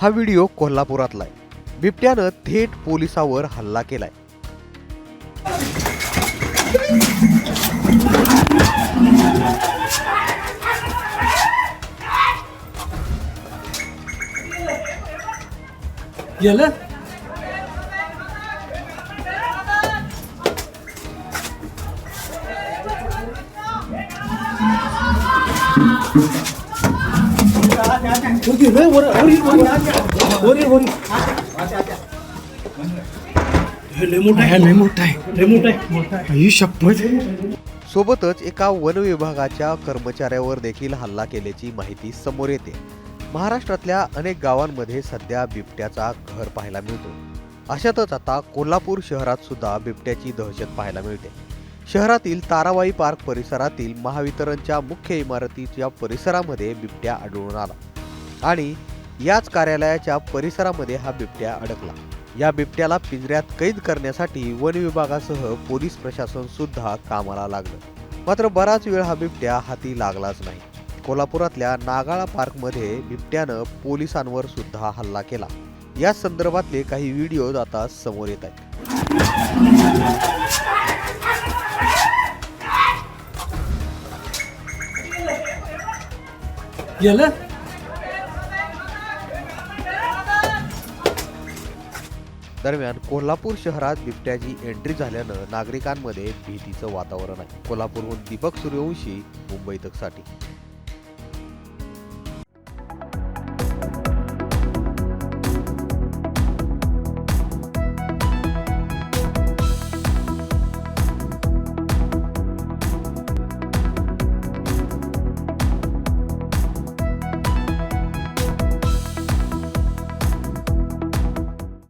हा व्हिडिओ कोल्हापुरातला आहे बिबट्यानं थेट पोलिसावर हल्ला केलाय. गेलं सोबतच एका वन विभागाच्या कर्मचाऱ्यावर देखील हल्ला केल्याची माहिती समोर येते. महाराष्ट्रातल्या अनेक गावांमध्ये सध्या बिबट्याचा घर पाहायला मिळतो. अशातच आता कोल्हापूर शहरात सुद्धा बिबट्याची दहशत पाहायला मिळते. शहरातील ताराबाई पार्क परिसरातील महावितरणच्या मुख्य इमारतीच्या परिसरामध्ये बिबट्या आढळून आला. आणि याच कार्यालयाच्या परिसरामध्ये हा बिबट्या अडकला. या बिबट्याला पिंजऱ्यात कैद करण्यासाठी वन विभागासह पोलीस प्रशासन सुद्धा कामाला लागलं. मात्र बराच वेळ हा बिबट्या हाती लागलाच नाही. कोल्हापुरातल्या नागाळा पार्कमध्ये बिबट्यानं पोलिसांवर सुद्धा हल्ला केला. या संदर्भातले काही व्हिडिओज आता समोर येत आहेत. गेलं दरम्यान कोल्हापूर शहरात बिबट्याची एंट्री झाल्यानं नागरिकांमध्ये भीतीचं वातावरण आहे. कोल्हापूरहून दीपक सूर्यवंशी मुंबई तकसाठी.